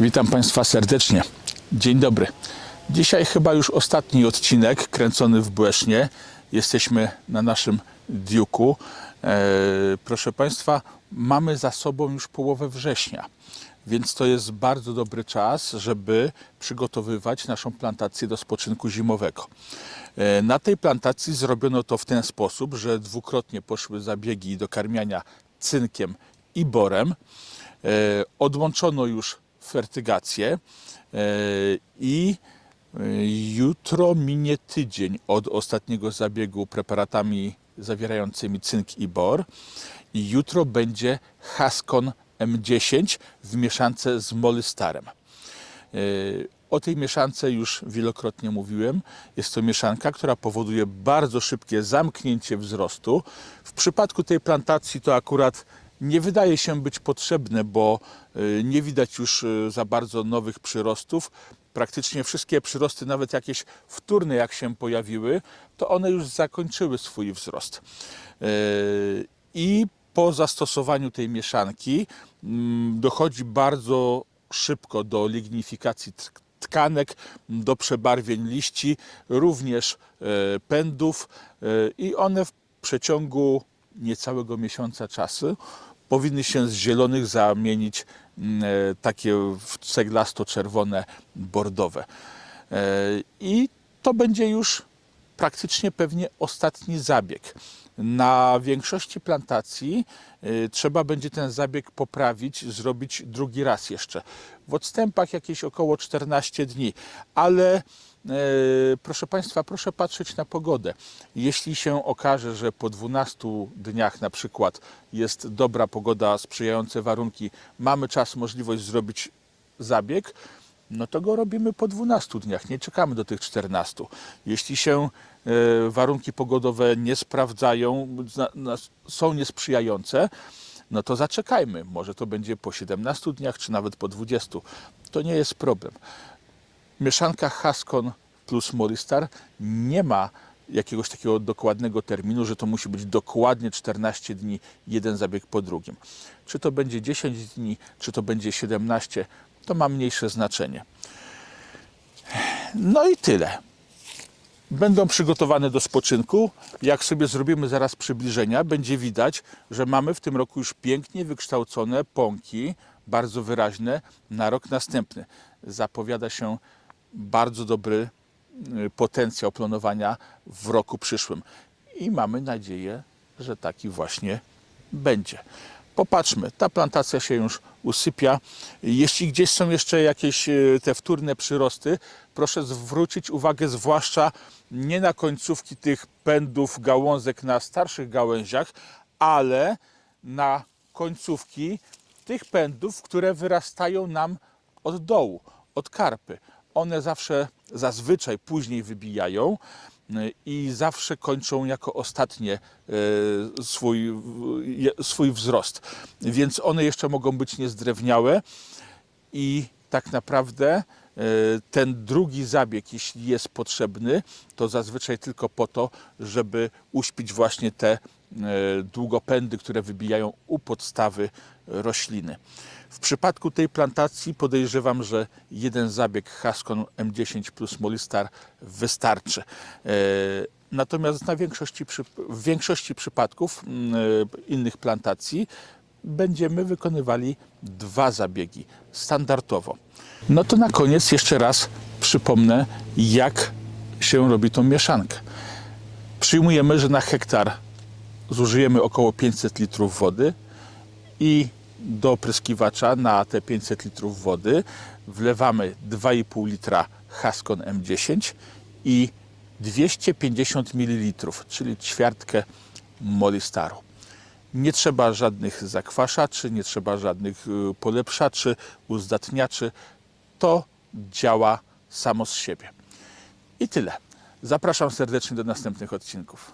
Witam Państwa serdecznie. Dzień dobry. Dzisiaj chyba już ostatni odcinek kręcony w Błesznie. Jesteśmy na naszym Diuku. E, proszę Państwa, mamy za sobą już połowę września, więc to jest bardzo dobry czas, żeby przygotowywać naszą plantację do spoczynku zimowego. E, Na tej plantacji zrobiono to w ten sposób, że dwukrotnie poszły zabiegi do karmiania cynkiem i borem. E, Odłączono już fertygację e, i e, jutro minie tydzień od ostatniego zabiegu preparatami zawierającymi cynk i bor i jutro będzie Haskon M10 w mieszance z Molystarem. E, O tej mieszance już wielokrotnie mówiłem. Jest to mieszanka, która powoduje bardzo szybkie zamknięcie wzrostu. W przypadku tej plantacji to akurat nie wydaje się być potrzebne, bo y, nie widać już y, za bardzo nowych przyrostów. Praktycznie wszystkie przyrosty, nawet jakieś wtórne jak się pojawiły, to one już zakończyły swój wzrost. Y, I po zastosowaniu tej mieszanki mm, dochodzi bardzo szybko do lignifikacji tk- tkanek, do przebarwień liści, również pędów i one w przeciągu niecałego miesiąca czasu powinny się z zielonych zamienić mm, e, takie ceglasto-czerwone, bordowe. E, I to będzie już praktycznie pewnie ostatni zabieg. Na większości plantacji y, trzeba będzie ten zabieg poprawić, zrobić drugi raz jeszcze. W odstępach jakieś około 14 dni, ale e, proszę Państwa, proszę patrzeć na pogodę. Jeśli się okaże, że po 12 dniach na przykład jest dobra pogoda, sprzyjające warunki, mamy czas, możliwość zrobić zabieg, no to go robimy po 12 dniach, nie czekamy do tych 14. Jeśli się e, warunki pogodowe nie sprawdzają, są niesprzyjające, no to zaczekajmy. Może to będzie po 17 dniach, czy nawet po 20. To nie jest problem. Mieszanka Haskon plus Moristar nie ma jakiegoś takiego dokładnego terminu, że to musi być dokładnie 14 dni, jeden zabieg po drugim. Czy to będzie 10 dni, czy to będzie 17, to ma mniejsze znaczenie. No i tyle. Będą przygotowane do spoczynku. Jak sobie zrobimy zaraz przybliżenia, będzie widać, że mamy w tym roku już pięknie wykształcone pąki, bardzo wyraźne na rok następny. Zapowiada się bardzo dobry y, potencjał planowania w roku przyszłym. I mamy nadzieję, że taki właśnie będzie. Popatrzmy, ta plantacja się już usypia. Jeśli gdzieś są jeszcze jakieś e, te wtórne przyrosty, proszę zwrócić uwagę zwłaszcza nie na końcówki tych pędów, gałązek na starszych gałęziach, ale na końcówki tych pędów, które wyrastają nam od dołu, od karpy. One zawsze, zazwyczaj później wybijają i zawsze kończą jako ostatnie y, swój, swój wzrost. Więc one jeszcze mogą być niezdrewniałe i tak naprawdę e, ten drugi zabieg, jeśli jest potrzebny, to zazwyczaj tylko po to, żeby uśpić właśnie te e, długopędy, które wybijają u podstawy rośliny. W przypadku tej plantacji podejrzewam, że jeden zabieg Haskon M10 plus Molistar wystarczy. E, Natomiast na większości, w większości przypadków mm, e, innych plantacji będziemy wykonywali dwa zabiegi standardowo. No to na koniec jeszcze raz przypomnę, jak się robi tą mieszankę. Przyjmujemy, że na hektar zużyjemy około 500 litrów wody i do opryskiwacza na te 500 litrów wody wlewamy 2,5 litra Haskon M10 i 250 ml, czyli ćwiartkę Molistaru. Nie trzeba żadnych zakwaszaczy, nie trzeba żadnych y, polepszaczy, uzdatniaczy. To działa samo z siebie. I tyle. Zapraszam serdecznie do następnych odcinków.